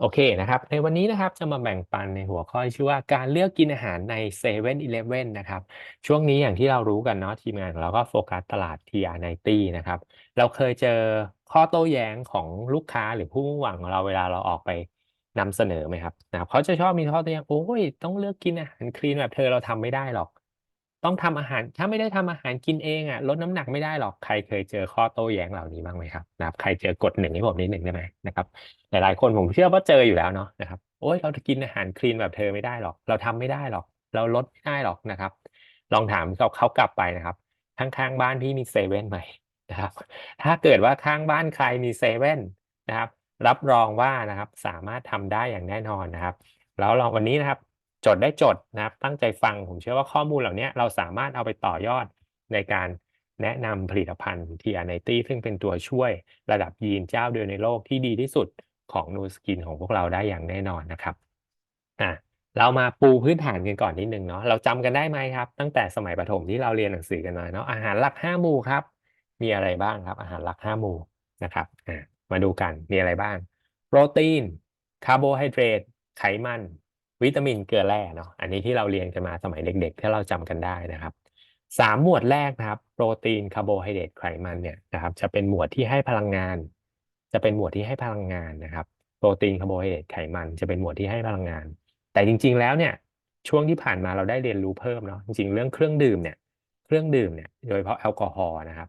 โอเคนะครับ ในวันนี้นะครับจะมาแบ่งปันในหัวข้อที่ชื่อว่าการเลือกกินอาหารใน7 e เ e ่ e อนะครับ ช่วงนี้อย่างที่เรารู้กันเนาะทีมงานของเราก็โฟกัสตลาด TR90 นะครับ เราเคยเจอข้อโต้แย้งของลูกค้าหรือผู้มุ่งหวังของเราเวลาเราออกไปนำเสนอไหมครับนะครับเขาจะชอบมีข้อโต้แย้งโอ้ยต้องเลือกกินอาหารคลีนแบบเธอเราทำไม่ได้หรอก ต้องทำอาหาร ถ้าไม่ได้ทำอาหารกินเองอะลดน้ำหนักไม่ได้หรอกใครเคยเจอข้อโต้แย้งเหล่านี้บ้างไหมครับนะครับ ใครเจอกดหนึ่งให้ผมนิดหนึ่งได้ไหมนะครับหลายๆคนผมเชื่อว่าเจออยู่แล้วเนาะนะครับโอ้ยเราจะกินอาหารคลีนแบบเธอไม่ได้หรอก เราทำไม่ได้หรอก เราลดไม่ได้หรอกนะครับ ลองถามเขาเขากลับไปนะครับ ข้างๆบ้านพี่มีเซเว่นไหมนะครับ ถ้าเกิดว่าข้างบ้านใครมีเซเว่นนะครับ รับรองว่านะครับสามารถทำได้อย่างแน่นอนนะครับ แล้วลองวันนี้นะครับ จดได้จดนะครับ ตั้งใจฟังผมเชื่อว่าข้อมูลเหล่านี้เราสามารถเอาไปต่อยอดในการแนะนำผลิตภัณฑ์ t r 9 0 ซึ่งเป็นตัวช่วยระดับยีนเจ้าเดียวในโลกที่ดีที่สุดของนูสกินของพวกเราได้อย่างแน่นอนนะครับอะเรามาปูพื้นฐานกันก่อนนิดนึงเนาะเราจำกันได้ไหมครับ ตั้งแต่สมัยประถมที่เราเรียนหนังสือกันมาเนาะอาหารหลักห้าหมู่ครับ มีอะไรบ้างครับ อาหารหลักห้าหมู่นะครับอะมาดูกันมีอะไรบ้าง โปรตีนคาร์โบไฮเดรตไขมัน วิตามินเกลือแร่เนาะอันนี้ที่เราเรียนกันมาสมัยเด็กๆที่เราจำกันได้นะครับสามหมวดแรกนะครับ โปรตีนคาร์โบไฮเดรตไขมันเนี่ยนะครับจะเป็นหมวดที่ให้พลังงาน จะเป็นหมวดที่ให้พลังงานนะครับ โปรตีนคาร์โบไฮเดรตไขมันจะเป็นหมวดที่ให้พลังงาน แต่จริง ๆ แล้วเนี่ยช่วงที่ผ่านมาเราได้เรียนรู้เพิ่มเนาะจริงๆเรื่องเครื่องดื่มเนี่ยเครื่องดื่มเนี่ยโดยเฉพาะแอลกอฮอล์นะครับ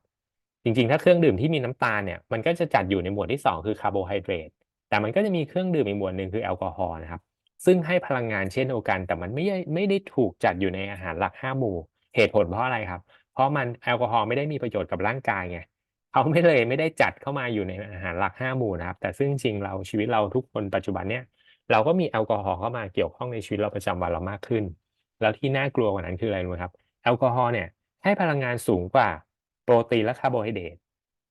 จริงๆ ถ้าเครื่องดื่มที่มีน้ำตาลเนี่ยมันก็จะจัดอยู่ในหมวดที่ 2 คือคาร์โบไฮเดรตแต่มันก็จะมีเครื่องดื่มอีกหมวดหนึ่งคือแอลกอฮอล์นะครับ ซึ่งให้พลังงานเช่นเดียวกัน แต่มันไม่ไม่ได้ถูกจัดอยู่ในอาหารหลักห้าหมู่ เหตุผลเพราะอะไรครับ เพราะมันแอลกอฮอล์ไม่ได้มีประโยชน์กับร่างกายไงเขาไม่เลยไม่ได้จัดเข้ามาอยู่ในอาหารหลักห้าหมู่นะครับ แต่ซึ่งจริงเราชีวิตเราทุกคนปัจจุบันเนี่ยเราก็มีแอลกอฮอล์เข้ามาเกี่ยวข้องในชีวิตเราประจำวันเรามากขึ้น แล้วที่น่ากลัวกว่านั้นคืออะไรรู้ครับ แอลกอฮอล์เนี่ยให้พลังงานสูงกว่าโปรตีนและคาร์โบไฮเดรต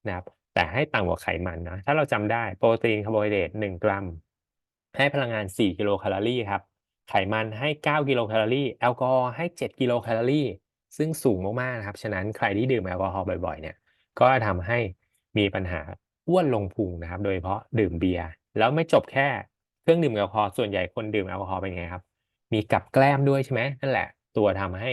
นะครับแต่ให้ต่ำกว่าไขมันนะถ้าเราจำได้โปรตีนคาร์โบไฮเดรต1กรัม ให้พลังงาน 4 กิโลแคลอรี่ครับ ไขมันให้ 9 กิโลแคลอรี่ แอลกอฮอล์ให้ 7 กิโลแคลอรี่ ซึ่งสูงมากๆนะครับ ฉะนั้นใครที่ดื่มแอลกอฮอล์บ่อยๆ เนี่ย ก็ทำให้มีปัญหาอ้วนลงพุงนะครับ โดยเฉพาะดื่มเบียร์ แล้วไม่จบแค่เครื่องดื่มแอลกอฮอล์ ส่วนใหญ่คนดื่มแอลกอฮอล์เป็นไงครับ มีกับแกล้มด้วยใช่ไหมนั่นแหละ ตัวทำให้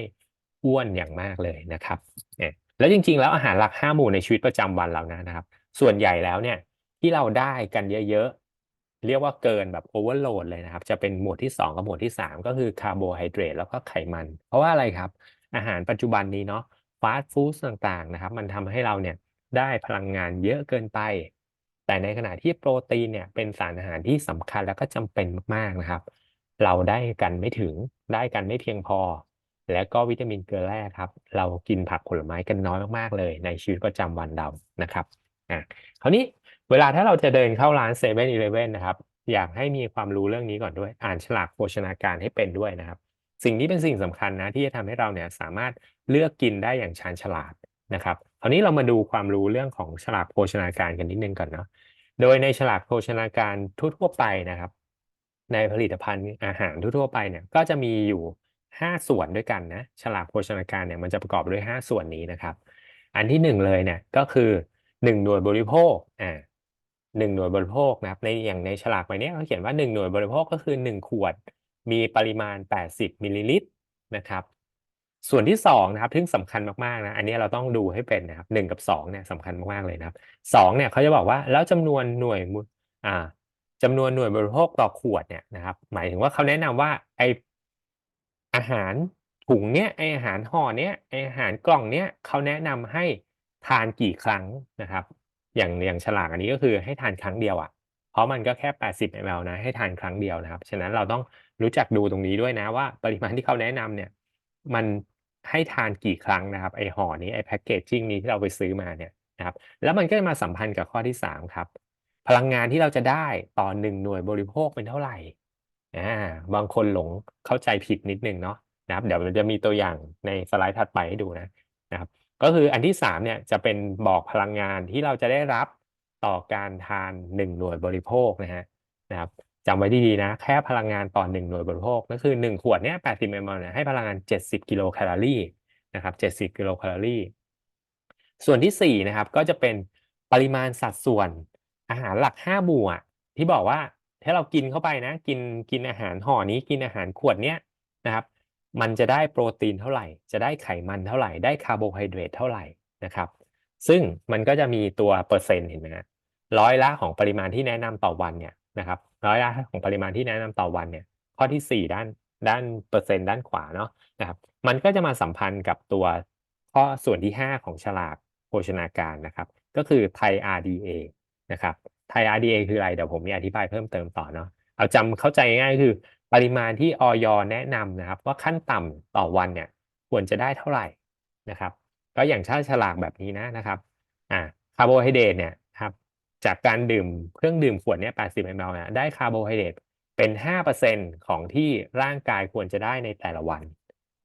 อ้วนอย่างมากเลยนะครับเนี่ยแล้วจริงๆ แล้วอาหารหลักห้าหมู่ในชีวิตประจำวันเรานะครับ ส่วนใหญ่แล้วเนี่ยที่เราได้กันเยอะๆ เรียกว่าเกินแบบโอเวอร์โหลดเลยนะครับ จะเป็นหมวดที่ 2 กับหมวดที่ 3 ก็คือคาร์โบไฮเดรตแล้วก็ไขมัน เพราะว่าอะไรครับ อาหารปัจจุบันนี้เนาะฟาสต์ฟู้ดต่างๆนะครับ มันทำให้เราเนี่ยได้พลังงานเยอะเกินไป แต่ในขณะที่โปรตีนเนี่ยเป็นสารอาหารที่สำคัญแล้วก็จำเป็นมากๆนะครับ เราได้กันไม่ถึงได้กันไม่เพียงพอ และก็วิตามินเกลือแร่ครับ เรากินผักผลไม้กันน้อยมากๆเลย ในชีวิตประจำวันเรานะครับอะคราวนี้ เวลาถ้าเราจะเดินเข้าร้านเซเว่นอีเลฟเว่นนะครับ อยากให้มีความรู้เรื่องนี้ก่อนด้วย อ่านฉลากโภชนาการให้เป็นด้วยนะครับ สิ่งนี้เป็นสิ่งสำคัญนะที่จะทำให้เราเนี่ยสามารถเลือกกินได้อย่างชาญฉลาดนะครับคราวนี้เรามาดูความรู้เรื่องของฉลากโภชนาการกันนิดนึงก่อนเนาะโดยในฉลากโภชนาการทั่วๆไปนะครับ ในผลิตภัณฑ์อาหารทั่วๆไปเนี่ยก็จะมีอยู่ 5 ส่วนด้วยกันนะฉลากโภชนาการเนี่ยมันจะประกอบด้วย 5 ส่วนนี้นะครับ อันที่ 1 เลยเนี่ยก็คือ 1 หน่วยบริโภคอ่า หนึ่งหน่วยบริโภคนะครับในอย่างในฉลากใบนี้เขาเขียนว่า1หน่วยบริโภคก็คือ1ขวด มีปริมาณ 80มิลลิลิตรนะครับ ส่วนที่2นะครับซึ่งสำคัญมากๆนะอันนี้เราต้องดูให้เป็นนะครับ1กับ2เนี่ยสำคัญมากๆเลยนะครับ2เนี่ยเขาจะบอกว่าแล้วจำนวนหน่วยอ่าจำนวนหน่วยบริโภคต่อขวดเนี่ยนะครับ หมายถึงว่าเขาแนะนำว่าไออาหารถุงเนี้ยไออาหารห่อเนี้ยไออาหารกล่องเนี้ยเขาแนะนำให้ทานกี่ครั้งนะครับ อย่างอย่างฉลากอันนี้ก็คือให้ทานครั้งเดียวอะ่ะ เพราะมันก็แค่ 80 ml นะให้ทานครั้งเดียวนะครับ ฉะนั้นเราต้องรู้จักดูตรงนี้ด้วยนะว่า ปริมาณที่เขาแนะนำเนี่ย มันให้ทานกี่ครั้งนะครับไอห่อนี้ไอแพ็กเกจจิ้งนี้ที่เราไปซื้อมาเนี่ยนะครับ แล้วมันก็จะมาสัมพันธ์กับข้อที่ 3 ครับ พลังงานที่เราจะได้ต่อ1หน่วยบริโภคเป็นเท่าไหร่อ่าบางคนหลงเข้าใจผิดนิดนึงเนาะนะครับ เดี๋ยวมันจะมีตัวอย่างในสไลด์ถัดไปให้ดูนะนะครับ ก็คืออันที่3เนี่ยจะเป็นบอกพลังงานที่เราจะได้รับต่อการทาน1หน่วยบริโภคนะฮะนะครับจำไว้ดีๆนะ แค่พลังงานต่อ1หน่วยบริโภคก็คือ1ขวดเนี้ย80 ml เนี่ยให้พลังงาน70กิโลแคลอรี่นะครับ70กิโลแคลอรี่ ส่วนที่4นะครับก็จะเป็นปริมาณสัดส่วนอาหารหลัก5หมู่อะที่บอกว่าถ้าเรากินเข้าไปนะ กินกินอาหารห่อนี้กินอาหารขวดเนี้ยนะครับ มันจะได้โปรตีนเท่าไหร่ จะได้ไขมันเท่าไหร่ ได้คาร์โบไฮเดรตเท่าไหร่นะครับ ซึ่งมันก็จะมีตัวเปอร์เซ็นต์เห็นไหมฮะร้อยละของปริมาณที่แนะนำต่อวันเนี่ยนะครับร้อยละของปริมาณที่แนะนำต่อวันเนี่ย ข้อที่ 4 ด้านด้านเปอร์เซ็นต์ด้านขวาเนาะนะครับ มันก็จะมาสัมพันธ์กับตัวข้อส่วนที่ 5 ของฉลากโภชนาการนะครับ ก็คือไทย RDA นะครับไทย RDA คืออะไร เดี๋ยวผมมีอธิบายเพิ่มเติมต่อเนาะเอาจำเข้าใจง่ายคือ ปริมาณที่ออยแนะนำนะครับ ว่าขั้นต่ำต่อวันเนี่ยควรจะได้เท่าไหร่นะครับ ก็อย่างชาฉลากแบบนี้นะนะครับอ่าคาร์โบไฮเดรตเนี่ยครับจากการดื่มเครื่องดื่มขวดเนี้ย80 ml เนี่ยได้คาร์โบไฮเดรตเป็น 5%ของที่ร่างกายควรจะได้ในแต่ละวัน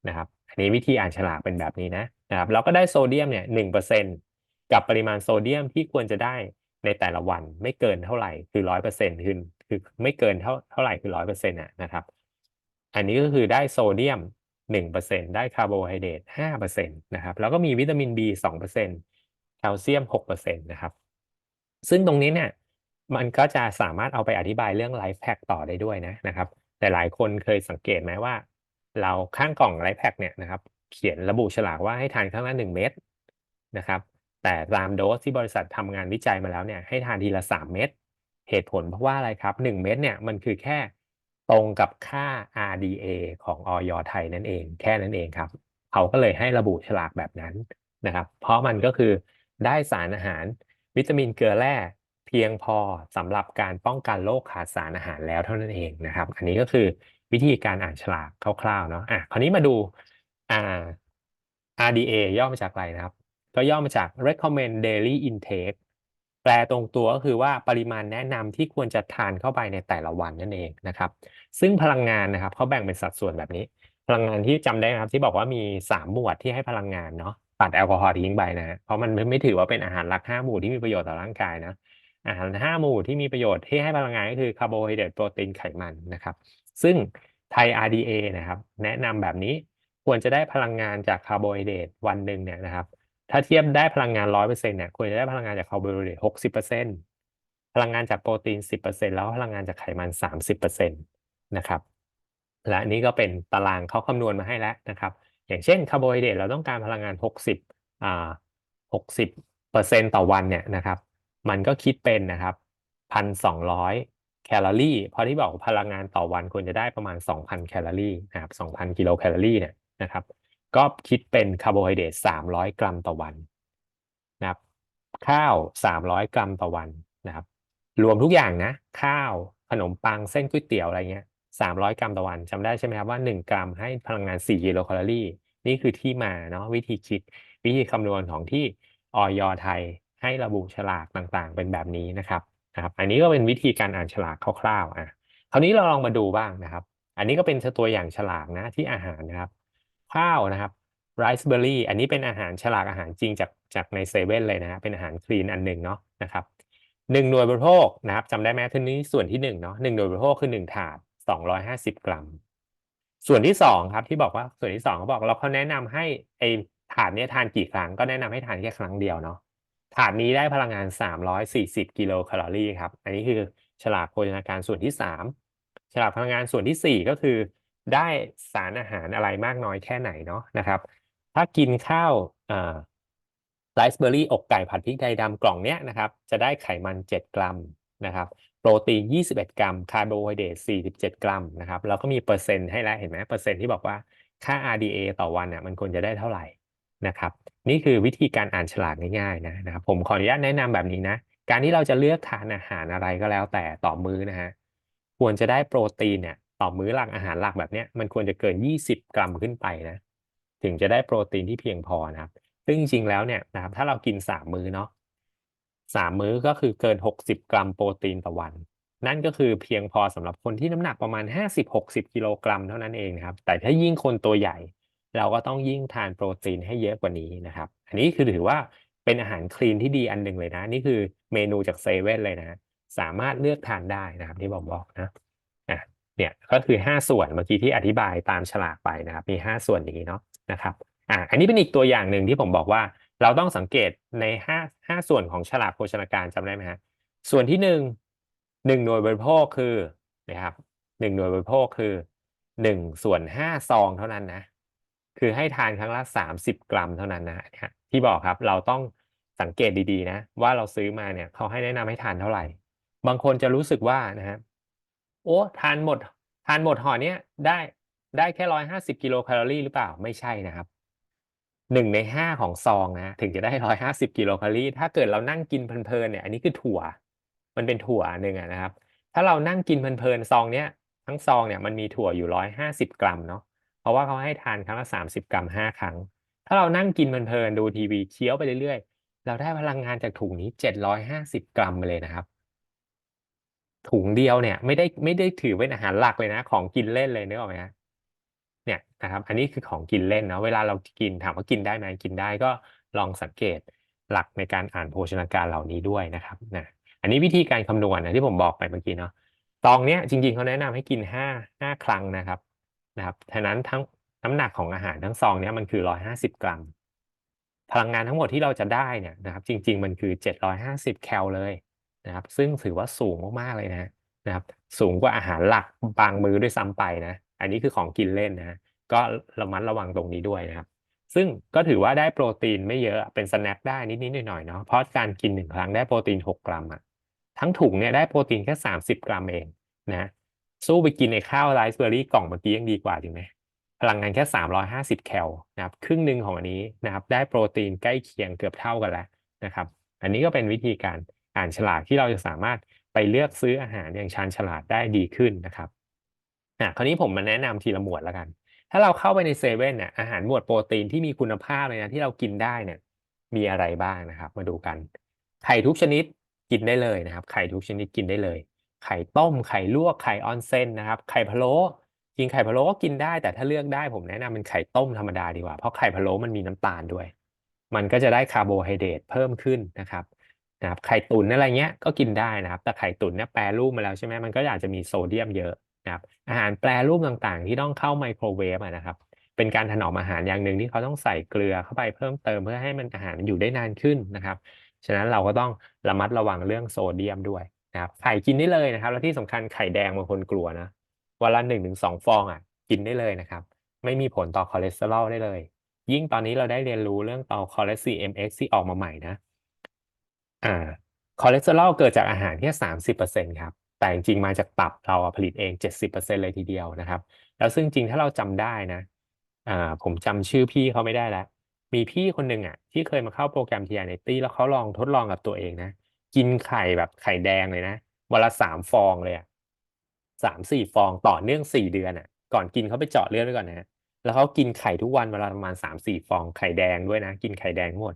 นะครับ อันนี้วิธีอ่านฉลากเป็นแบบนี้นะนะครับแล้วก็ได้โซเดียมเนี่ย1%กับปริมาณโซเดียมที่ควรจะได้ในแต่ละวันไม่เกินเท่าไหร่คือร้อยเปอร์เซ็นต์คือ คือไม่เกินเท่าเท่าไหร่คือร้อยเปอร์เซ็นต์นะครับ อันนี้ก็คือได้โซเดียมหนึ่งเปอร์เซ็นต์ได้คาร์โบไฮเดรตห้าเปอร์เซ็นต์นะครับ แล้วก็มีวิตามิน B สองเปอร์เซ็นต์แคลเซียมหกเปอร์เซ็นต์นะครับ ซึ่งตรงนี้เนี่ยมันก็จะสามารถเอาไปอธิบายเรื่องไลฟ์แพ็กต่อได้ด้วยนะนะครับ แต่หลายคนเคยสังเกตไหมว่า เราข้างกล่องไลฟ์แพ็กเนี่ยนะครับ เขียนระบุฉลากว่าให้ทานข้างละหนึ่งเม็ดนะครับ แต่ตามโดสที่บริษัททำงานวิจัยมาแล้วเนี่ยให้ทานทีละ3เม็ด เหตุผลเพราะว่าอะไรครับ 1 เม็ดเนี่ยมันคือแค่ตรงกับค่า RDA ของออยไทยนั่นเอง แค่นั้นเองครับ เขาก็เลยให้ระบุฉลากแบบนั้นนะครับ เพราะมันก็คือได้สารอาหารวิตามินเกลือแร่เพียงพอสำหรับการป้องกันโรคขาดสารอาหารแล้วเท่านั้นเองนะครับ อันนี้ก็คือวิธีการอ่านฉลากคร่าวๆเนาะอะคราวนี้มาดูอ่า RDA ย่อมาจากอะไรนะครับ ก็ย่อมาจาก recommend daily intake แปลตรงตัวก็คือว่าปริมาณแนะนำที่ควรจะทานเข้าไปในแต่ละวันนั่นเองนะครับ ซึ่งพลังงานนะครับเขาแบ่งเป็นสัดส่วนแบบนี้ พลังงานที่จำได้นะครับที่บอกว่ามี 3 หมวดที่ให้พลังงานเนาะตัดแอลกอฮอล์ทิ้งไปนะเพราะมันไม่ถือว่าเป็นอาหารหลัก 5 หมู่ที่มีประโยชน์ต่อร่างกายนะอาหาร 5 หมู่ที่มีประโยชน์ที่ให้พลังงานก็คือคาร์โบไฮเดรตโปรตีนไขมันนะครับ ซึ่งไทย RDA นะครับ แนะนำแบบนี้ควรจะได้พลังงานจากคาร์โบไฮเดรตวันหนึ่งเนี่ยนะครับ ถ้าเทียบได้พลังงานร้อยเปอร์เซ็นต์เนี่ยควรจะได้พลังงานจากคาร์โบไฮเดรตหกสิบเปอร์เซ็นต์พลังงานจากโปรตีนสิบเปอร์เซ็นต์แล้วพลังงานจากไขมันสามสิบเปอร์เซ็นต์นะครับ และนี่ก็เป็นตารางเขาคำนวณมาให้แล้วนะครับ อย่างเช่นคาร์โบไฮเดรตเราต้องการพลังงานหกสิบอ่าหกสิบเปอร์เซ็นต์ต่อวันเนี่ยนะครับ มันก็คิดเป็นนะครับพันสองร้อยแคลอรี่เพราะที่บอกพลังงานต่อวันควรจะได้ประมาณ 2,000 แคลอรี่นะครับ2,000 กิโลแคลอรี่เนี่ยนะครับ ก็คิดเป็นคาร์โบไฮเดรต300 กรัมต่อวันนะครับ ข้าว 300 กรัมต่อวันนะครับ รวมทุกอย่างนะ ข้าวขนมปังเส้นก๋วยเตี๋ยวอะไรเงี้ย 300 กรัมต่อวันจำได้ใช่ไหมครับว่า 1 กรัมให้พลังงาน 4 กิโลแคลอรี่ นี่คือที่มาเนาะวิธีคิดวิธีคำนวณของที่ออยไทยให้ระบุฉลากต่างๆ เป็นแบบนี้นะครับนะครับอันนี้ก็เป็นวิธีการอ่านฉลากคร่าวๆอะคราวนี้เราลองมาดูบ้างนะครับ อันนี้ก็เป็นตัวอย่างฉลากนะที่อาหารนะครับ ข้าวนะครับไรซ์เบอร์รี่อันนี้เป็นอาหารฉลากอาหารจริงจากจากในเซเว่นเลยนะฮะเป็นอาหารคลีนอันหนึ่งเนาะนะครับหนึ่งหน่วยบริโภคนะครับจำได้ไหมทีนี้ส่วนที่หนึ่งเนาะหนึ่งหน่วยบริโภคคือหนึ่งถาดสองร้อยห้าสิบกรัม ส่วนที่สองครับที่บอกว่าส่วนที่สองเขาบอกเราเขาแนะนำให้ไอถาดเนี้ยทานกี่ครั้งก็แนะนำให้ทานแค่ครั้งเดียวเนาะถาดนี้ได้พลังงาน340กิโลแคลอรี่ครับอันนี้คือฉลากโภชนาการส่วนที่3ฉลากพลังงานส่วนที่4ก็คือ ได้สารอาหารอะไรมากน้อยแค่ไหนเนาะนะครับ ถ้ากินข้าวไรซ์เบอร์รี่อกไก่ผัดพริกไทยดำกล่องเนี้ยนะครับ จะได้ไขมัน 7 กรัมนะครับ โปรตีน 21 กรัม คาร์โบไฮเดรต47 กรัมนะครับแล้วก็มีเปอร์เซ็นต์ให้แล้วเห็นไหมเปอร์เซ็นต์ที่บอกว่าค่า RDA ต่อวันเนี่ยมันควรจะได้เท่าไหร่นะครับ นี่คือวิธีการอ่านฉลากง่ายๆนะนะครับ ผมขออนุญาตแนะนำแบบนี้นะการที่เราจะเลือกทานอาหารอะไรก็แล้วแต่ต่อมื้อนะฮะควรจะได้โปรตีนเนี่ย ต่อมื้อหลักอาหารหลักแบบเนี้ยมันควรจะเกิน 20 กรัมขึ้นไปนะ ถึงจะได้โปรตีนที่เพียงพอนะครับ ซึ่งจริงๆแล้วเนี่ยนะครับถ้าเรากิน 3 มื้อเนาะสามมื้อก็คือเกิน 60 กรัมโปรตีนต่อวัน นั่นก็คือเพียงพอสำหรับคนที่น้ำหนักประมาณ 50-60 กิโลกรัมเท่านั้นเองนะครับ แต่ถ้ายิ่งคนตัวใหญ่ เราก็ต้องยิ่งทานโปรตีนให้เยอะกว่านี้นะครับ อันนี้คือถือว่าเป็นอาหารคลีนที่ดีอันหนึ่งเลยนะ นี่คือเมนูจากเซเว่นเลยนะ สามารถเลือกทานได้นะครับที่ผมบอกนะ เนี่ยก็คือ 5 ส่วนเมื่อกี้ที่อธิบายตามฉลากไปนะครับ มี 5 ส่วนนี้เนาะนะครับอะอันนี้เป็นอีกตัวอย่างหนึ่งที่ผมบอกว่าเราต้องสังเกตใน5 5ส่วนของฉลากโภชนาการจำได้ไหมฮะส่วนที่หนึ่งหนึ่งหน่วยบริโภคคือนะครับหนึ่งหน่วยบริโภคคือหนึ่งส่วนห้าซองเท่านั้นนะคือให้ทานครั้งละสามสิบกรัมเท่านั้นนะที่บอกครับเราต้องสังเกตดีๆนะว่าเราซื้อมาเนี่ยเขาให้แนะนำให้ทานเท่าไหร่ บางคนจะรู้สึกว่านะฮะ โอ้ทานหมด ทานหมดห่อเนี้ยได้ได้แค่ร้อยห้าสิบกิโลแคลอรี่หรือเปล่าไม่ใช่นะครับหนึ่งในห้าของซองนะถึงจะได้ร้อยห้าสิบกิโลแคลอรี่ ถ้าเกิดเรานั่งกินเพลินๆเนี่ยอันนี้คือถั่ว มันเป็นถั่วหนึ่งนะครับ ถ้าเรานั่งกินเพลินๆซองเนี้ยทั้งซองเนี่ยมันมีถั่วอยู่ร้อยห้าสิบกรัมเนาะเพราะว่าเขาให้ทานครั้งละสามสิบกรัมห้าครั้ง ถ้าเรานั่งกินเพลินๆดูทีวีเคี้ยวไปเรื่อยๆ เราได้พลังงานจากถุงนี้เจ็ดร้อยห้าสิบกรัมเลยนะครับ ถุงเดียวเนี่ย ไม่ได้ไม่ได้ถือเป็นอาหารหลักเลยนะ ของกินเล่นเลยนึกออกไหมฮะเนี่ยนะครับ อันนี้คือของกินเล่นเนาะเวลาเรากินถามว่ากินได้ไหมกินได้ก็ลองสังเกตหลักในการอ่านโภชนาการเหล่านี้ด้วยนะครับนะอันนี้วิธีการคำนวณนะที่ผมบอกไปเมื่อกี้เนาะซองเนี้ยจริงๆเขาแนะนำให้กินห้าห้าครั้งนะครับนะครับฉะนั้นทั้งน้ำหนักของอาหารทั้งซองเนี้ยมันคือร้อยห้าสิบกรัมพลังงานทั้งหมดที่เราจะได้เนี่ยนะครับ จริง ๆ มันคือ750แคลเลย นะครับ ซึ่งถือว่าสูงมากๆเลยนะนะครับ สูงกว่าอาหารหลักบางมื้อด้วยซ้ำไปนะ อันนี้คือของกินเล่นนะก็ระมัดระวังตรงนี้ด้วยนะครับ ซึ่งก็ถือว่าได้โปรตีนไม่เยอะเป็นสแน็คได้นิดๆหน่อยๆเนาะเพราะการกินหนึ่งครั้งได้โปรตีน 6 กรัมอะทั้งถุงเนี่ยได้โปรตีนแค่30 กรัมเองนะสู้ไปกินในข้าวไรซ์เบอร์รี่กล่องเมื่อกี้ยังดีกว่าจริงไหมพลังงานแค่ 350 แคลนะครับครึ่งหนึ่งของอันนี้นะครับได้โปรตีนใกล้เคียงเกือบเท่ากันแล้วนะครับ อันนี้ก็เป็นวิธีการ อ่านฉลากที่เราจะสามารถไปเลือกซื้ออาหารอย่างชาญฉลาดได้ดีขึ้นนะครับอะคราวนี้ผมมาแนะนำทีละหมวดแล้วกัน ถ้าเราเข้าไปในเซเว่นเนี่ยอาหารหมวดโปรตีนที่มีคุณภาพเลยนะที่เรากินได้เนี่ยมีอะไรบ้างนะครับ มาดูกัน ไข่ทุกชนิดกินได้เลยนะครับ ไข่ทุกชนิดกินได้เลย ไข่ต้ม ไข่ลวก ไข่ออนเซนนะครับ ไข่พะโล้กินไข่พะโล้ก็กินได้ แต่ถ้าเลือกได้ผมแนะนำเป็นไข่ต้มธรรมดาดีกว่า เพราะไข่พะโล้มันมีน้ำตาลด้วย มันก็จะได้คาร์โบไฮเดรตเพิ่มขึ้นนะครับ นะครับไข่ตุ๋นอะไรเงี้ยก็กินได้นะครับ แต่ไข่ตุ๋นเนี่ยแปรรูปมาแล้วใช่ไหมมันก็อาจจะมีโซเดียมเยอะนะครับอาหารแปรรูปต่างๆ ที่ต้องเข้าไมโครเวฟนะครับ เป็นการถนอมอาหารอย่างหนึ่งที่เขาต้องใส่เกลือเข้าไปเพิ่มเติมเพื่อให้มันอาหารมันอยู่ได้นานขึ้นนะครับ ฉะนั้นเราก็ต้องระมัดระวังเรื่องโซเดียมด้วยนะครับไข่กินได้เลยนะครับ และที่สำคัญไข่แดงบางคนกลัวนะวันละหนึ่งถึงสองฟองอะกินได้เลยนะครับ ไม่มีผลต่อคอเลสเตอรอลได้เลย ยิ่งตอนนี้เราได้เรียนรู้เรื่องต่อคอเลสเตอรอล MX ที่ออกมาใหม่นะ อ่าคอเลสเตอรอลเกิดจากอาหารแค่สามสิบเปอร์เซ็นครับ แต่จริงๆมาจากตับเราผลิตเองเจ็ดสิบเปอร์เซ็นเลยทีเดียวนะครับ แล้วซึ่งจริงถ้าเราจำได้นะอ่าผมจำชื่อพี่เขาไม่ได้แล้ว มีพี่คนหนึ่งอะ ที่เคยมาเข้าโปรแกรม TNT แล้วเขาลองทดลองกับตัวเองนะ กินไข่แบบไข่แดงเลยนะวันละสามฟองเลยอะสามสี่ฟองต่อเนื่องสี่เดือนอะ ก่อนกินเขาไปเจาะเลือดไว้ก่อนนะแล้วเขากินไข่ทุกวันเวลาประมาณสามสี่ฟองไข่แดงด้วยนะ กินไข่แดงหมด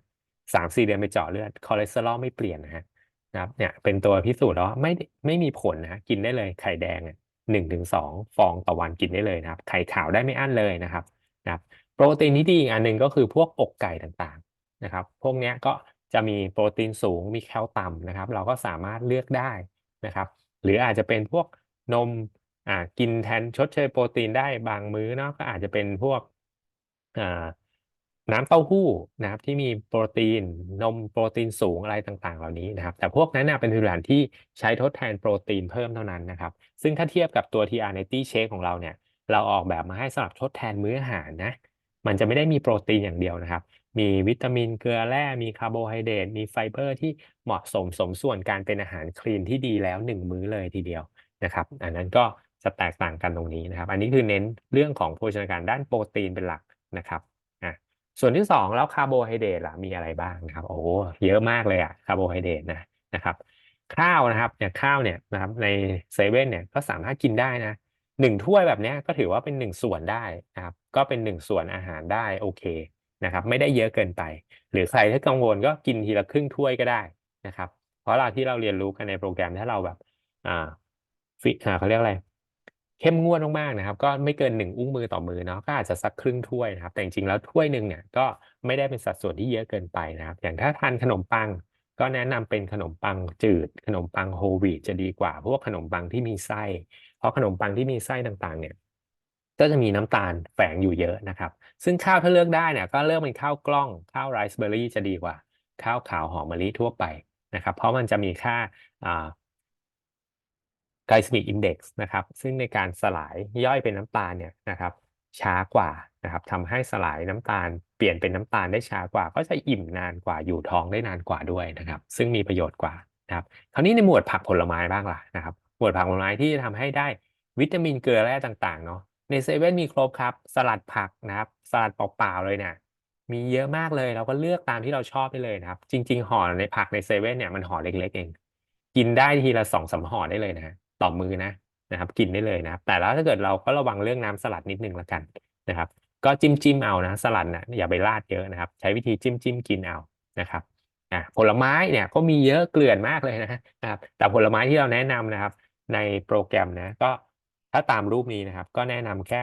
สามสี่เดือนไปเจาะเลือดคอเลสเตอรอลไม่เปลี่ยนนะฮะนะครับเนี่ยเป็นตัวพิสูจน์แล้วว่าไม่ไม่มีผลนะกินได้เลยไข่แดงหนึ่งถึงสองฟองต่อวันกินได้เลยนะครับ ไข่ขาวได้ไม่อั้นเลยนะครับนะครับโปรตีนที่ดีอีกอันหนึ่งก็คือพวกอกไก่ต่างๆนะครับ พวกนี้ก็จะมีโปรตีนสูงมีแคลต่ำนะครับ เราก็สามารถเลือกได้นะครับ หรืออาจจะเป็นพวกนมอ่ากินแทนชดเชยโปรตีนได้บางมื้อเนาะก็อาจจะเป็นพวกอ่า น้ำเต้าหู้นะครับที่มีโปรตีนนมโปรตีนสูงอะไรต่างๆ เหล่านี้นะครับ แต่พวกนั้นนะเป็นผลิตภัณฑ์ที่ใช้ทดแทนโปรตีนเพิ่มเท่านั้นนะครับ ซึ่งถ้าเทียบกับตัว TR90 Shake ของเราเนี่ย เราออกแบบมาให้สำหรับทดแทนมื้ออาหารนะ มันจะไม่ได้มีโปรตีนอย่างเดียวนะครับ มีวิตามินเกลือแร่ มีคาร์โบไฮเดรตมีไฟเบอร์ที่เหมาะสมสมส่วนการเป็นอาหารคลีนที่ดีแล้วหนึ่งมื้อเลยทีเดียวนะครับ อันนั้นก็จะแตกต่างกันตรงนี้นะครับ อันนี้คือเน้นเรื่องของโภชนาการด้านโปรตีนเป็นหลักนะครับ ส่วนที่สองแล้วคาร์โบไฮเดรตล่ะมีอะไรบ้างนะครับ โอ้เยอะมากเลยอะคาร์โบไฮเดรตนะนะครับ ข้าวนะครับอย่างข้าวเนี่ยนะครับในเซเว่นเนี่ยก็สามารถกินได้นะหนึ่งถ้วยแบบนี้ก็ถือว่าเป็นหนึ่งส่วนได้นะครับ ก็เป็นหนึ่งส่วนอาหารได้โอเคนะครับ ไม่ได้เยอะเกินไป หรือใครที่กังวลก็กินทีละครึ่งถ้วยก็ได้นะครับ เพราะเราที่เราเรียนรู้กันในโปรแกรมถ้าเราแบบอ่าฟิอ่าเขาเรียกอะไร เข้มงวดมากๆนะครับ ก็ไม่เกินหนึ่งอุ้งมือต่อมือเนาะก็อาจจะสักครึ่งถ้วยนะครับ แต่จริงๆแล้วถ้วยหนึ่งเนี่ยก็ไม่ได้เป็นสัดส่วนที่เยอะเกินไปนะครับ อย่างถ้าทานขนมปัง ก็แนะนำเป็นขนมปังจืด ขนมปังโฮลวีตจะดีกว่า พวกขนมปังที่มีไส้เพราะขนมปังที่มีไส้ต่างๆ เนี่ยก็จะมีน้ำตาลแฝงอยู่เยอะนะครับ ซึ่งข้าวถ้าเลือกได้เนี่ยก็เลือกเป็นข้าวกล้องข้าวไรซ์เบอร์รี่จะดีกว่า ข้าวขาวหอมมะลิทั่วไปนะครับ เพราะมันจะมีค่า อ่า glycemic index นะครับ ซึ่งในการสลายย่อยเป็นน้ำตาลเนี่ยนะครับ ช้ากว่านะครับทำให้สลายน้ำตาลเปลี่ยนเป็นน้ำตาลได้ช้ากว่า ก็จะอิ่มนานกว่าอยู่ท้องได้นานกว่าด้วยนะครับ ซึ่งมีประโยชน์กว่านะครับคราวนี้ในหมวดผักผลไม้บ้างล่ะนะครับ หมวดผักผลไม้ที่จะทำให้ได้วิตามินเกลือแร่ต่างๆเนาะในเซเว่นมีครบครับ สลัดผักนะครับ สลัดเปล่าๆเลยเนี่ยมีเยอะมากเลยเราก็เลือกตามที่เราชอบได้เลยนะครับ จริง ๆห่อในผักในเซเว่นเนี่ยมันห่อเล็กๆเอง กินได้ทีละสองสามห่อได้เลยนะ ต่อมือนะนะครับ กินได้เลยนะครับ แต่แล้วถ้าเกิดเราก็ระวังเรื่องน้ำสลัดนิดนึงละกันนะครับ ก็จิ้มจิ้มเอานะสลัดนะอย่าไปราดเยอะนะครับ ใช้วิธีจิ้มจิ้มกินเอานะครับอะผลไม้เนี่ยก็มีเยอะเกลื่อนมากเลยนะครับ แต่ผลไม้ที่เราแนะนำนะครับ ในโปรแกรมนะก็ถ้าตามรูปนี้นะครับ ก็แนะนำแค่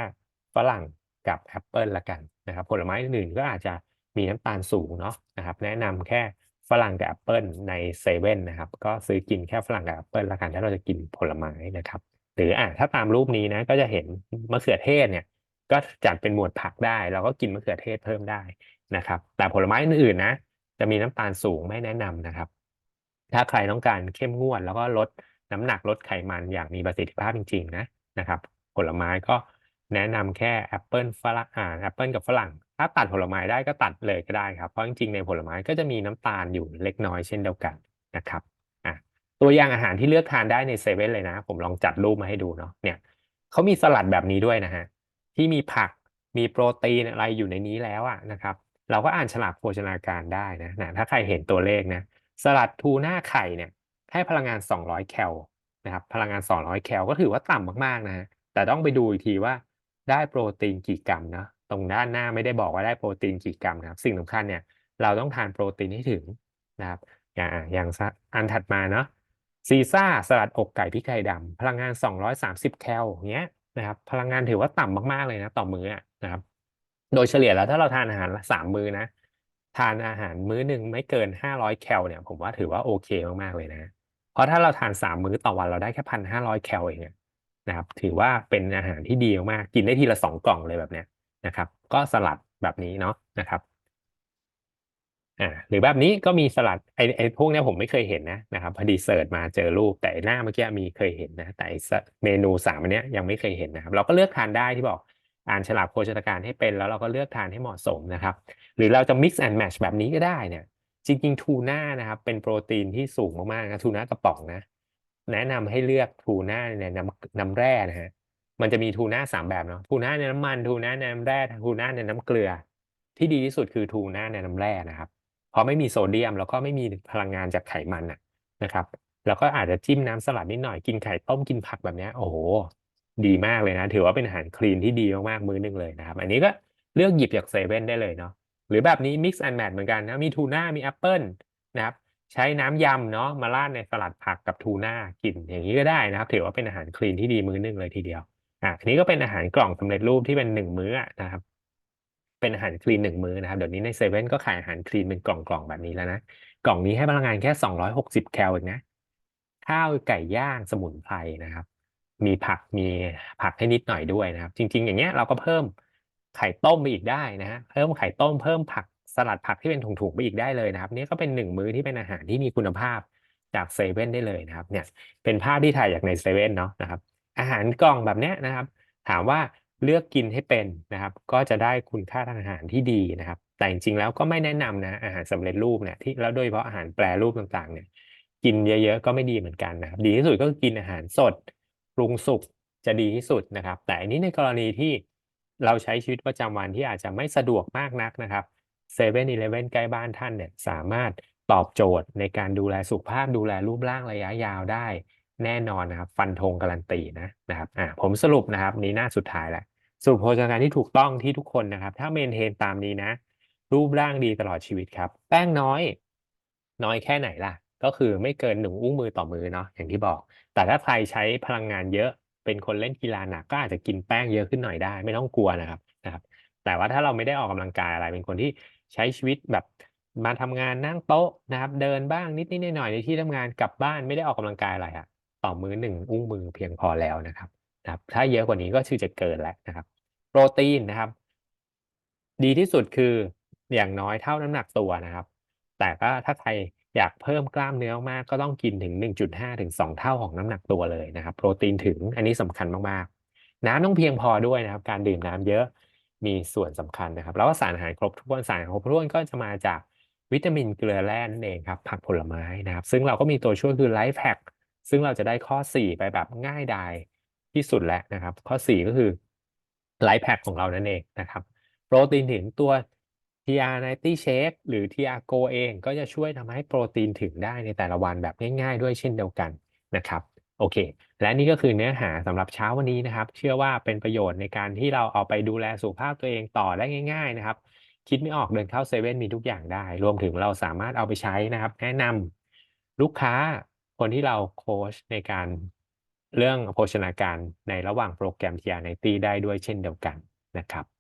ฝรั่งกับแอปเปิลละกันนะครับ ผลไม้อื่นก็อาจจะมีน้ำตาลสูงเนาะนะครับ แนะนำแค่ ฝรั่งกับแอปเปิลในเซเว่นนะครับ ก็ซื้อกินแค่ฝรั่งกับแอปเปิลละกันถ้าเราจะกินผลไม้นะครับ หรืออะถ้าตามรูปนี้นะก็จะเห็นมะเขือเทศเนี่ยก็จัดเป็นหมวดผักได้ เราก็กินมะเขือเทศเพิ่มได้นะครับ แต่ผลไม้อื่นๆนะ จะมีน้ำตาลสูงไม่แนะนำนะครับ ถ้าใครต้องการเข้มงวด แล้วก็ลดน้ำหนักลดไขมันอย่างมีประสิทธิภาพจริง ๆ นะนะครับ ผลไม้ก็แนะนำแค่แอปเปิลฝรั่งอ่าแอปเปิลกับฝรั่งถ้าตัดผลไม้ได้ก็ตัดเลยก็ได้ครับ เพราะจริงๆในผลไม้ก็จะมีน้ำตาลอยู่เล็กน้อยเช่นเดียวกันนะครับอะตัวอย่างอาหารที่เลือกทานได้ในเซเว่นเลยนะ ผมลองจัดรูปมาให้ดูเนาะเนี่ยเขามีสลัดแบบนี้ด้วยนะฮะที่มีผักมีโปรตีนอะไรอยู่ในนี้แล้วอะนะครับ เราก็อ่านฉลากโภชนาการได้นะนะถ้าใครเห็นตัวเลขนะสลัดทูน่าไข่เนี่ยให้พลังงาน 200 แคลนะครับพลังงาน 200 แคลก็ถือว่าต่ำมากๆนะฮะแต่ต้องไปดูอีกทีว่าได้โปรตีนกี่กรัมนะ ตรงด้านหน้าไม่ได้บอกว่าได้โปรตีนกี่กรัมนะครับ สิ่งสำคัญเนี่ยเราต้องทานโปรตีนให้ถึงนะครับ อย่างอย่างอันถัดมาเนาะซีซ่าสลัดอกไก่พริกไทยดำพลังงาน 230 แคลอย่างเงี้ยนะครับ พลังงานถือว่าต่ำมากๆเลยนะ ต่อมื้อนะครับ โดยเฉลี่ยแล้วถ้าเราทานอาหารสามมื้อนะ ทานอาหารมื้อหนึ่งไม่เกิน 500 แคลเนี่ย ผมว่าถือว่าโอเคมากๆเลยนะ เพราะถ้าเราทานสามมื้อต่อวันเราได้แค่พันห้าร้อยแคลเองนะครับ ถือว่าเป็นอาหารที่ดีมากกินได้ทีละสองกล่องเลยแบบเนี้ย นะครับ ก็สลัดแบบนี้เนาะนะครับอ่าหรือแบบนี้ก็มีสลัดไอไอพวกเนี้ยผมไม่เคยเห็นนะนะครับพอดีเสิร์ชมาเจอรูปแต่หน้าเมื่อกี้มีเคยเห็นนะ แต่เมนูสามอันเนี้ยยังไม่เคยเห็นนะครับ เราก็เลือกทานได้ที่บอกอ่านฉลากโภชนาการให้เป็น แล้วเราก็เลือกทานให้เหมาะสมนะครับ หรือเราจะ mix and match แบบนี้ก็ได้เนี่ยจริงๆทูน่านะครับ เป็นโปรตีนที่สูงมากๆนะทูน่ากระป๋องนะ แนะนำให้เลือกทูน่าในน้ำน้ำแร่นะฮะ มันจะมีทูน่าสามแบบเนาะทูน่าในน้ำมันทูน่าในน้ำแร่ทูน่าในน้ำเกลือ ที่ดีที่สุดคือทูน่าในน้ำแร่นะครับ เพราะไม่มีโซเดียมแล้วก็ไม่มีพลังงานจากไขมันนะนะครับแล้วก็อาจจะจิ้มน้ำสลัดนิดหน่อยกินไข่ต้มกินผักแบบนี้โอ้โหดีมากเลยนะ ถือว่าเป็นอาหารคลีนที่ดีมากๆมื้อนึงเลยนะครับ อันนี้ก็เลือกหยิบจากเซเว่นได้เลยเนาะหรือแบบนี้ mix and match เหมือนกันนะมีทูน่ามีแอปเปิลนะครับใช้น้ำยำเนาะมาราดในสลัดผักกับทูน่ากินอย่างนี้ก็ได้นะครับ ถือว่าเป็นอาหารคลีนที่ดีมื้อนึงเลยทีเดียว อะอันนี้ก็เป็นอาหารกล่องสำเร็จรูปที่เป็นหนึ่งมื้อนะครับ เป็นอาหารคลีนหนึ่งมื้อนะครับ เดี๋ยวนี้ในเซเว่นก็ขายอาหารคลีนเป็นกล่องๆแบบนี้แล้วนะ กล่องนี้ให้พลังงานแค่260แคลเองนะ ข้าวไก่ย่างสมุนไพรนะครับ มีผักมีผักให้นิดหน่อยด้วยนะครับ จริง ๆ อย่างเงี้ยเราก็เพิ่มไข่ต้มไปอีกได้นะฮะ เพิ่มไข่ต้มเพิ่มผักสลัดผักที่เป็นถุงๆไปอีกได้เลยนะครับ นี่ก็เป็นหนึ่งมื้อที่เป็นอาหารที่มีคุณภาพจากเซเว่นได้เลยนะครับ เนี่ย เป็นภาพที่ถ่ายจากในเซเว่นเนาะนะครับ อาหารกล่องแบบนี้นะครับ ถามว่าเลือกกินให้เป็นนะครับ ก็จะได้คุณค่าทางอาหารที่ดีนะครับ แต่จริงๆแล้วก็ไม่แนะนำนะอาหารสำเร็จรูปเนี่ยที่แล้วโดยเฉพาะอาหารแปรรูปต่างๆเนี่ยกินเยอะๆก็ไม่ดีเหมือนกันนะครับ ดีที่สุดก็กินอาหารสดปรุงสุกจะดีที่สุดนะครับ แต่อันนี้ในกรณีที่เราใช้ชีวิตประจำวันที่อาจจะไม่สะดวกมากนักนะครับเซเว่นอีเลฟเว่นใกล้บ้านท่านเนี่ยสามารถตอบโจทย์ในการดูแลสุขภาพดูแลรูปร่างระยะยาวได้ แน่นอนนะครับ ฟันธงการันตีนะนะครับอ่าผมสรุปนะครับนี้หน้าสุดท้ายแหละสรุปโภชนาการที่ถูกต้องที่ทุกคนนะครับ ถ้าเมนเทนตามนี้นะ รูปร่างดีตลอดชีวิตครับ แป้งน้อย น้อยแค่ไหนล่ะ ก็คือไม่เกินหนึ่งอุ้งมือต่อมือเนาะอย่างที่บอก แต่ถ้าใครใช้พลังงานเยอะ เป็นคนเล่นกีฬาหนักก็อาจจะกินแป้งเยอะขึ้นหน่อยได้ ไม่ต้องกลัวนะครับนะครับ แต่ว่าถ้าเราไม่ได้ออกกำลังกายอะไร เป็นคนที่ใช้ชีวิตแบบมาทำงานนั่งโต๊ะนะครับ เดินบ้างนิดนิดหน่อยๆในที่ทำงานกลับบ้านไม่ได้ออกกำลังกายอะไรอะ ต่อมือหนึ่งอุ้งมือเพียงพอแล้วนะครับนะครับ ถ้าเยอะกว่านี้ก็คือจะเกินแล้วนะครับ โปรตีนนะครับ ดีที่สุดคืออย่างน้อยเท่าน้ำหนักตัวนะครับ แต่ก็ถ้าใครอยากเพิ่มกล้ามเนื้อมากก็ต้องกินถึง 1.5 ถึง 2 เท่าของน้ำหนักตัวเลยนะครับ โปรตีนถึงอันนี้สำคัญมากๆ น้ำต้องเพียงพอด้วยนะครับ การดื่มน้ำเยอะมีส่วนสำคัญนะครับ แล้วก็สารอาหารครบถ้วนสารอาหารครบถ้วนก็จะมาจากวิตามินเกลือแร่นั่นเองครับผักผลไม้นะครับ ซึ่งเราก็มีตัวช่วยคือ Life Pack ซึ่งเราจะได้ข้อ 4 ไปแบบง่ายดายที่สุดแล้วนะครับ ข้อ 4 ก็คือ Life Pack ของเรานั่นเองนะครับโปรตีนถึงตัว TR90 Shake หรือ TR Go เองก็จะช่วยทำให้โปรตีนถึงได้ในแต่ละวันแบบง่ายๆ ด้วยเช่นเดียวกันนะครับโอเค และนี่ก็คือเนื้อหาสำหรับเช้าวันนี้นะครับ เชื่อว่าเป็นประโยชน์ในการที่เราเอาไปดูแลสุขภาพตัวเองต่อได้ง่าย ๆ นะครับ คิดไม่ออกเดินเข้าเซเว่นมีทุกอย่างได้ รวมถึงเราสามารถเอาไปใช้นะครับ แนะนำลูกค้า คนที่เราโค้ชในการเรื่องโภชนาการในระหว่างโปรแกรม TR90 ได้ด้วยเช่นเดียวกันนะครับ